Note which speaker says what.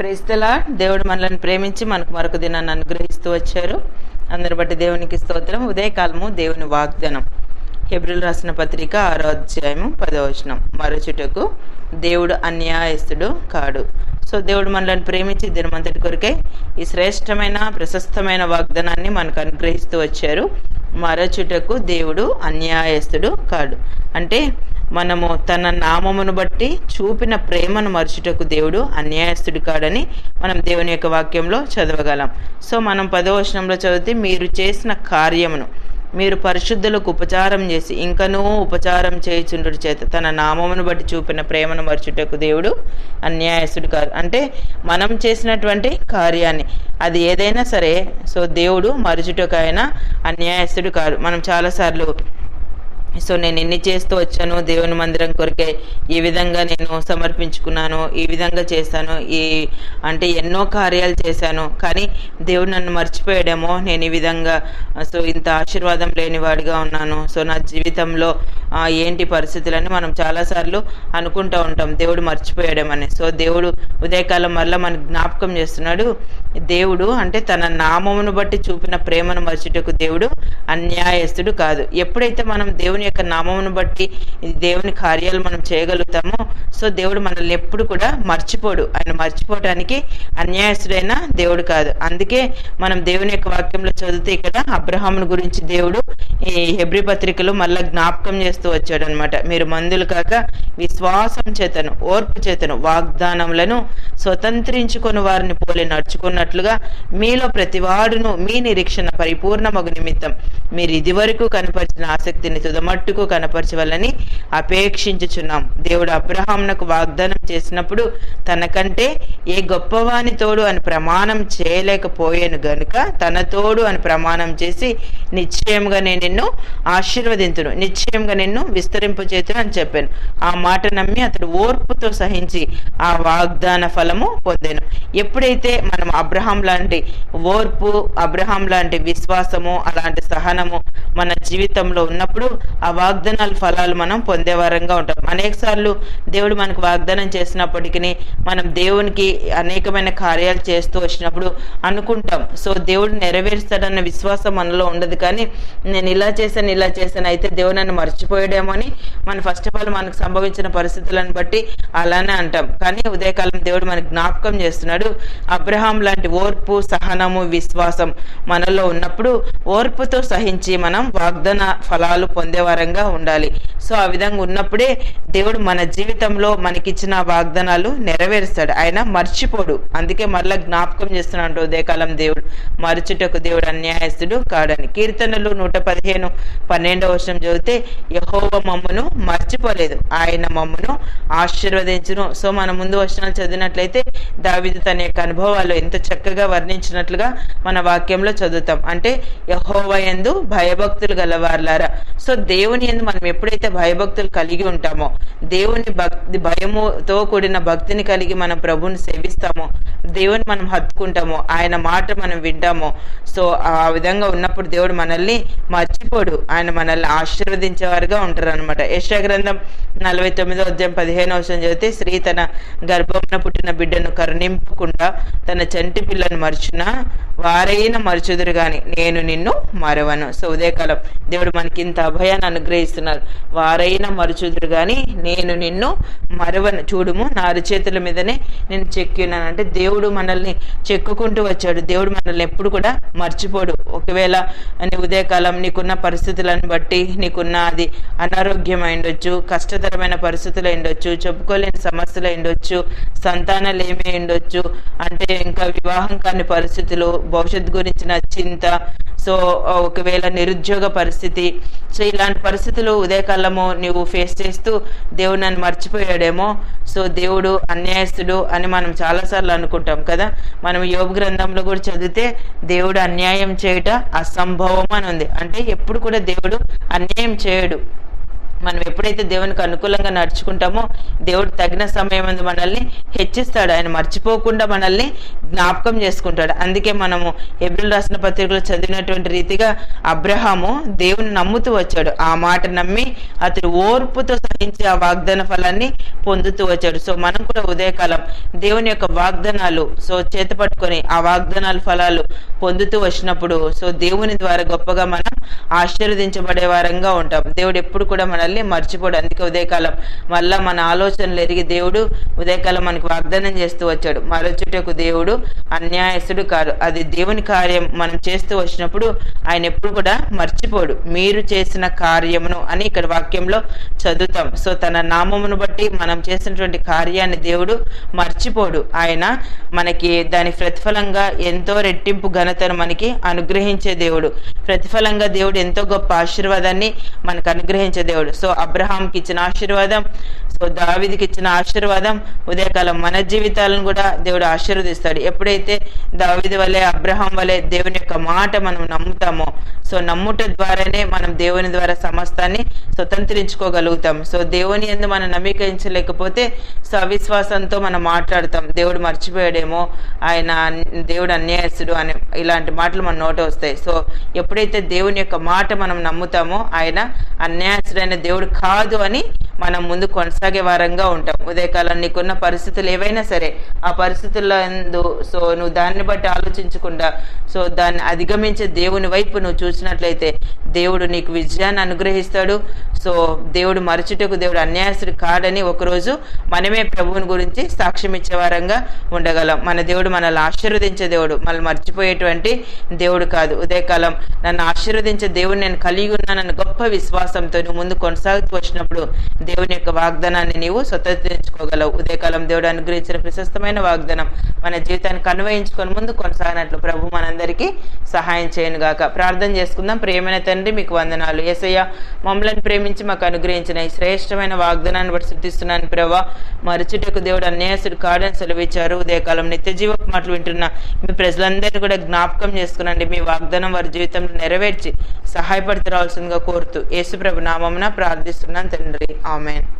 Speaker 1: క్రైస్తలా దేవుడు మనల్ని ప్రేమించి మనకు మరొక దినాన్ని అనుగ్రహిస్తూ వచ్చారు. అందరి బట్టి దేవునికి స్తోత్రం. ఉదయకాలము దేవుని వాగ్దానం. హెబ్రిల్ రాసిన పత్రిక ఆరో అధ్యాయము పదవచనం మరచుటకు దేవుడు అన్యాయస్తుడు కాడు. సో దేవుడు మనల్ని ప్రేమించి దినమంతటి కొరకై ఈ శ్రేష్టమైన ప్రశస్తమైన వాగ్దానాన్ని మనకు అనుగ్రహిస్తూ వచ్చారు. మరచుటకు దేవుడు అన్యాయస్తుడు కాడు. అంటే మనము తన నామమును బట్టి చూపిన ప్రేమను మరచుటకు దేవుడు అన్యాయస్తుడు కాడని మనం దేవుని యొక్క వాక్యంలో చదవగలం. సో మనం పదవచనంలో చదివితే మీరు చేసిన కార్యమును మీరు పరిశుద్ధులకు ఉపచారం చేసి ఇంకనూ ఉపచారం చేయుచుండు చేత తన నామమును బట్టి చూపిన ప్రేమను మరచుటకు దేవుడు అన్యాయస్తుడు కాదు. అంటే మనం చేసినటువంటి కార్యాన్ని అది ఏదైనా సరే సో దేవుడు మరచుటకు ఆయన అన్యాయస్తుడు కాదు మనం చాలాసార్లు సో నేను ఎన్ని చేస్తూ వచ్చాను దేవుని మందిరం కొరికే ఈ విధంగా నేను సమర్పించుకున్నాను ఈ విధంగా చేశాను ఈ అంటే ఎన్నో కార్యాలు చేశాను. కానీ దేవుడు నన్ను మర్చిపోయాడేమో నేను ఈ విధంగా సో ఇంత ఆశీర్వాదం లేనివాడిగా ఉన్నాను. సో నా జీవితంలో ఏంటి పరిస్థితులని మనం చాలాసార్లు అనుకుంటూ ఉంటాం దేవుడు మర్చిపోయాడేమని. సో దేవుడు ఉదయకాలం వల్ల మనకు జ్ఞాపకం చేస్తున్నాడు దేవుడు అంటే తన నామమును బట్టి చూపిన ప్రేమను మర్చుటకు దేవుడు అన్యాయస్తుడు కాదు. ఎప్పుడైతే మనం దేవుని యొక్క నామమును బట్టి దేవుని కార్యాలు మనం చేయగలుగుతాము. సో దేవుడు మనల్ని ఎప్పుడు కూడా మర్చిపోడు. ఆయన మర్చిపోవడానికి అన్యాయస్తుడైన దేవుడు కాదు. అందుకే మనం దేవుని యొక్క వాక్యంలో చదివితే ఇక్కడ అబ్రహామును గురించి దేవుడు ఈ హెబ్రి పత్రికలు మళ్ళా జ్ఞాపకం చేస్తూ వచ్చాడు అనమాట మీరు మందులు కాక విశ్వాసం చేతను ఓర్పు చేతను వాగ్దానములను స్వతంత్రించుకొని వారిని పోలి నడుచుకున్నట్లుగా మీలో ప్రతివాడును మీ నిరీక్షణ పరిపూర్ణమగు నిమిత్తం మీరు ఇదివరకు కనపరిచిన ఆసక్తిని తుదమట్టుకు కనపరచవాలని అపేక్షించుచున్నాం. దేవుడు అబ్రహాంనకు వాగ్దానం చేసినప్పుడు తనకంటే ఏ గొప్పవాని తోడు అని ప్రమాణం చేయలేకపోయాను గనుక తన తోడు అని ప్రమాణం చేసి నిశ్చయంగా నేను నిన్ను ఆశీర్వదింతును. నిశ్చయంగా నిన్ను విస్తరింపచేతును అని చెప్పాను. ఆ మాట నమ్మి అతడు ఓర్పుతో సహించి ఆ వాగ్దాన ఫలము పొందాను. ఎప్పుడైతే మనం అబ్రహాం లాంటి ఓర్పు అబ్రహాం లాంటి విశ్వాసము అలాంటి సహనము మన జీవితంలో ఉన్నప్పుడు ఆ వాగ్దానాల ఫలాలు మనం పొందేవారంగా ఉంటాం. అనేక సార్లు దేవుడు మనకు వాగ్దానం చేసినప్పటికీ మనం దేవునికి అనేకమైన కార్యాలు చేస్తూ వచ్చినప్పుడు అనుకుంటాం. సో దేవుడు నెరవేరుస్తాడన్న విశ్వాసం మనలో ఉండదు కానీ నేను ఇలా చేశాను ఇలా చేశాను అయితే దేవుడు నన్ను మర్చిపోయాడేమో అని మన ఫస్ట్ ఆఫ్ ఆల్ మనకు సంభవించిన పరిస్థితులను బట్టి అలానే అంటాం. కానీ ఉదయకాలం దేవుడు మనకు జ్ఞాపకం చేస్తున్నాడు అబ్రహాం లాంటి ఓర్పు సహనము విశ్వాసం మనలో ఉన్నప్పుడు ఓర్పుతో సహించి మనం వాగ్దాన ఫలాలు పొందేవారంగా ఉండాలి. సో ఆ విధంగా ఉన్నప్పుడే దేవుడు మన జీవితంలో మనకిచ్చిన వాగ్దానాలు నెరవేరుస్తాడు. ఆయన మర్చిపోడు. అందుకే మరలా జ్ఞాపకం చేస్తున్నాడు ఉదయకాలం దేవుడు. మరచుటకు దేవుడు అన్యాయస్తుడు కాడని. కీర్తనలు నూట పదిహేను పన్నెండవ వర్షం చదివితే యహోవ మమ్మను మర్చిపోలేదు. ఆయన మమ్మను ఆశీర్వదించును. సో మన ముందు వచనాలు చదివినట్లయితే దావిదు తన యొక్క అనుభవాలు ఎంత చక్కగా వర్ణించినట్లుగా మన వాక్యంలో చదువుతాం. అంటే యహోవ ఎందు భయభక్తులు గలవార్లారా. సో దేవుని ఎందు మనం ఎప్పుడైతే భయభక్తులు కలిగి ఉంటామో దేవుని భక్తి భయముతో కూడిన భక్తిని కలిగి మనం ప్రభుని సేవిస్తామో దేవుని మనం హత్తుకుంటామో ఆయన మాట మనం వింటామో సో ఆ విధంగా ఉన్నప్పుడు దేవుడు మనల్ని మర్చిపోడు ఆయన మనల్ని ఆశీర్వదించేవారుగా ఉంటారు అనమాట యశ గ్రంథం నలభై తొమ్మిదో అధ్యాయం పదిహేను అవసరం చదివితే స్త్రీ తన గర్భమున పుట్టిన బిడ్డను కరుణింపకుండా తన చంటి పిల్లను మర్చున? వారైన మరచుదురు గాని నేను నిన్ను మరవను. సో ఉదయకాలం దేవుడు మనకి ఇంత అభయాన్ని అనుగ్రహిస్తున్నారు. వారైన మరచుదురు గాని నేను నిన్ను మరవను. చూడుము నా అరిచేతుల మీదనే నేను చెక్కినాను. అంటే దేవుడు మనల్ని చెక్కుకుంటూ వచ్చాడు. దేవుడు మనల్ని ఎప్పుడు కూడా మర్చిపోడు. ఒకవేళ నీ ఉదయకాలం నీకున్న పరిస్థితులను బట్టి నీకున్న అది అనారోగ్యం అయిండొచ్చు కష్టతరమైన పరిస్థితులు అయిండొచ్చు చెప్పుకోలేని సమస్యలు అయిండొచ్చు సంతానాలు ఏమి అయిండొచ్చు అంటే ఇంకా వివాహం కాని పరిస్థితులు భవిష్యత్తు గురించిన చింత సో ఒకవేళ నిరుద్యోగ పరిస్థితి సో ఇలాంటి పరిస్థితులు ఉదయకాలము నువ్వు ఫేస్ చేస్తూ దేవుడు నన్ను మర్చిపోయాడేమో. సో దేవుడు అన్యాయస్తుడు అని మనం చాలాసార్లు అనుకుంటాం కదా. మనం యోగ గ్రంథంలో కూడా చదివితే దేవుడు అన్యాయం చేయట అసంభవం అని ఉంది. అంటే ఎప్పుడు కూడా దేవుడు అన్యాయం చేయడు. మనం ఎప్పుడైతే దేవునికి అనుకూలంగా నడుచుకుంటామో దేవుడు తగిన సమయం ముందు మనల్ని హెచ్చిస్తాడు. ఆయన మర్చిపోకుండా మనల్ని జ్ఞాపకం చేసుకుంటాడు. అందుకే మనము ఎబ్రిల్ రాసిన పత్రికలో చదివినటువంటి రీతిగా అబ్రహాము దేవుని నమ్ముతూ వచ్చాడు. ఆ మాట నమ్మి అతడు ఓర్పుతో సహించి ఆ వాగ్దాన ఫలాన్ని పొందుతూ వచ్చాడు. సో మనం కూడా ఉదయకాలం దేవుని యొక్క వాగ్దానాలు సో చేత పట్టుకొని ఆ వాగ్దానాల ఫలాలు పొందుతూ వచ్చినప్పుడు సో దేవుని ద్వారా గొప్పగా మనం ఆశీర్వదించబడే వారంగా ఉంటాం. దేవుడు ఎప్పుడు కూడా మనల్ని మర్చిపోడు. అందుకే ఉదయకాలం మళ్ళా మన ఆలోచనలు ఎరిగి దేవుడు ఉదయకాలం మనకు వాగ్దానం చేస్తూ వచ్చాడు. మరొచ్చుటకు దేవుడు అన్యాయస్తుడు కాదు. అది దేవుని కార్యం. మనం చేస్తూ వచ్చినప్పుడు ఆయన ఎప్పుడు కూడా మర్చిపోడు. మీరు చేసిన కార్యమును అని ఇక్కడ వాక్యంలో చదువుతాం. సో తన నామమును బట్టి మనం చేసినటువంటి కార్యాన్ని దేవుడు మర్చిపోడు. ఆయన మనకి దాని ప్రతిఫలంగా ఎంతో రెట్టింపు ఘనతను మనకి అనుగ్రహించే దేవుడు. ప్రతిఫలంగా దేవుడు ఎంతో గొప్ప ఆశీర్వాదాన్ని మనకు అనుగ్రహించే దేవుడు. సో అబ్రహాంకి ఇచ్చిన ఆశీర్వాదం సో దావిదికి ఇచ్చిన ఆశీర్వాదం ఉదయకాలం మన జీవితాలను కూడా దేవుడు ఆశీర్వదిస్తాడు. ఎప్పుడైతే దావిది వలె అబ్రహం వలె దేవుని యొక్క మాట మనం నమ్ముతామో సో నమ్ముట ద్వారానే మనం దేవుని ద్వారా సమస్తాన్ని స్వతంత్రించుకోగలుగుతాం. సో దేవుని ఎందు మనం నవీకరించలేకపోతే సో అవిశ్వాసంతో మనం మాట్లాడతాం. దేవుడు మర్చిపోయాడేమో ఆయన దేవుడు అన్యాయస్తుడు అని ఇలాంటి మాటలు మన నోట వస్తాయి. సో ఎప్పుడైతే దేవుని యొక్క మాట మనం నమ్ముతామో ఆయన అన్యాయస్తుడైన దేవుడు కాదు అని మనం ముందు కొనసాగే వారంగా ఉంటాం. ఉదయకాలం నీకున్న పరిస్థితులు ఏవైనా సరే ఆ పరిస్థితుల్లో ఎందు సో నువ్వు దాన్ని బట్టి ఆలోచించకుండా సో దాన్ని అధిగమించే దేవుని వైపు నువ్వు చూసినట్లయితే దేవుడు నీకు విజయాన్ని అనుగ్రహిస్తాడు. సో దేవుడు మరచుటకు దేవుడు అన్యాయస్తుడు కాడని ఒకరోజు మనమే ప్రభువుని గురించి సాక్ష్యం ఇచ్చే వారంగా ఉండగలం. మన దేవుడు మనల్ని ఆశీర్వదించే దేవుడు మనల్ని మర్చిపోయేటువంటి దేవుడు కాదు. ఉదయకాలం నన్ను ఆశీర్వదించే దేవుడు నేను కలిగి ఉన్నానన్న గొప్ప విశ్వాసంతో నువ్వు ముందు కొనసాగుతూ వచ్చినప్పుడు దేవుని యొక్క వాగ్దానాన్ని నీవు స్వతంత్రించుకోగలవు. ఉదయకాలం దేవుడు అనుగ్రహించిన ప్రశస్తమైన వాగ్దానం మన జీవితానికి అన్వయించుకొని ముందు కొనసాగినట్లు ప్రభు మనందరికీ సహాయం చేయను గాక. ప్రార్థన చేసుకుందాం. ప్రియమైన తండ్రి మీకు వందనాలు. ఏసయ్య మమ్మల్ని ప్రేమించి మాకు అనుగ్రహించిన ఈ శ్రేష్టమైన వాగ్దానాన్ని బట్టి శృతిస్తున్నాను ప్రభా. మరుచుటకు దేవుడు అన్యాసుడు కాడని సెలవిచ్చారు. ఉదయకాలం నిత్య జీవ మాటలు వింటున్న మీ ప్రజలందరినీ కూడా జ్ఞాపకం చేసుకునండి. మీ వాగ్దానం వారి జీవితంలో నెరవేర్చి సహాయపడుతూ రావాల్సిందిగా కోరుతూ యేసుప్రభు నామమున ప్రార్థిస్తున్నాను తండ్రి. Amen.